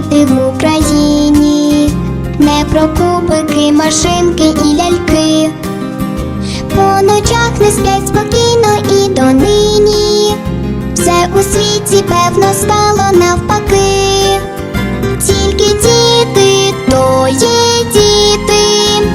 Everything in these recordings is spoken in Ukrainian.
діти в Україні, не про кубики, машинки і ляльки. По ночах не сплять спокійно і донині. Все у світі певно стало навпаки. Тільки діти то є діти,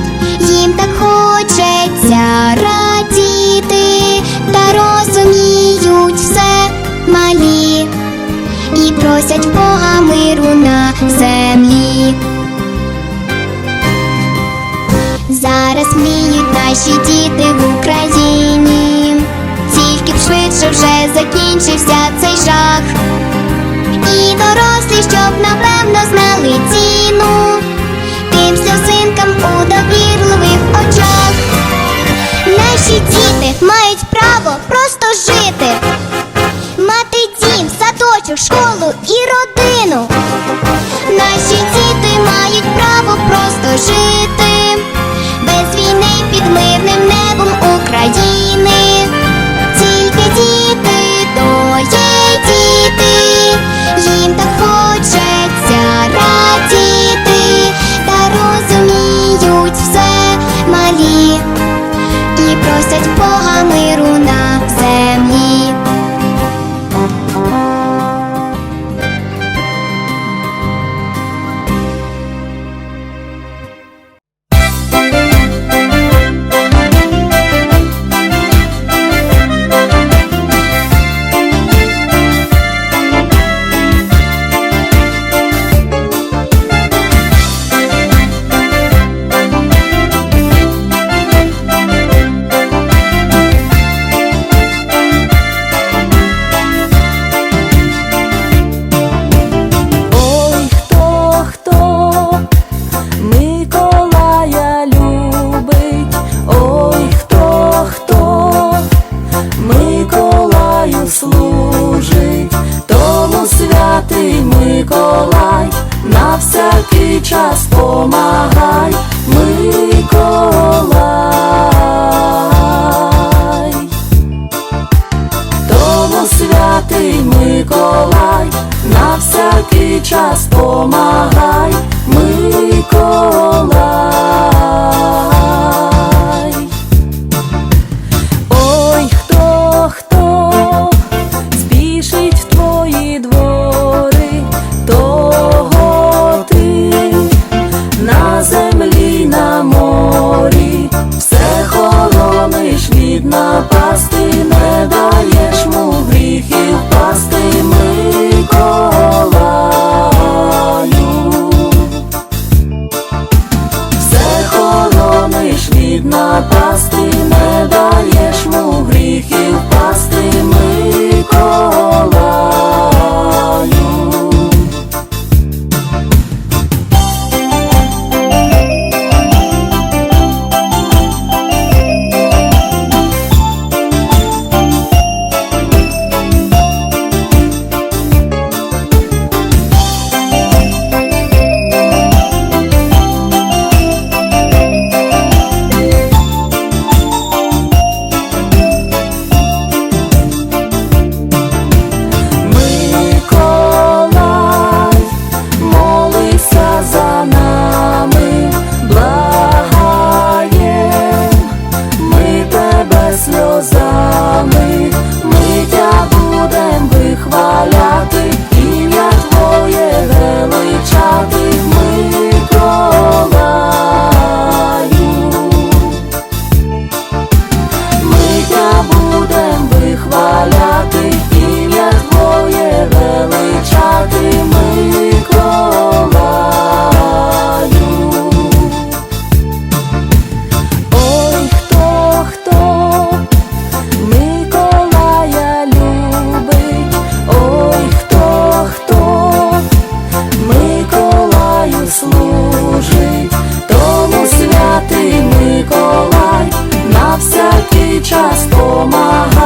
Зараз мріють наші діти в Україні, тільки б швидше вже закінчився цей жах. І дорослі, щоб напевно знали ціну тим сльозинкам у довірливих очах. Наші діти мають право просто жити, мати дім, садочок, школу і родину. Наші діти мають право просто жити мирним небом України. Час помагай, Миколай. Тому святий Миколай, на всякий час помагай, Миколай. Ой, хто, хто спішить в твої двори, напасти, не час помагає.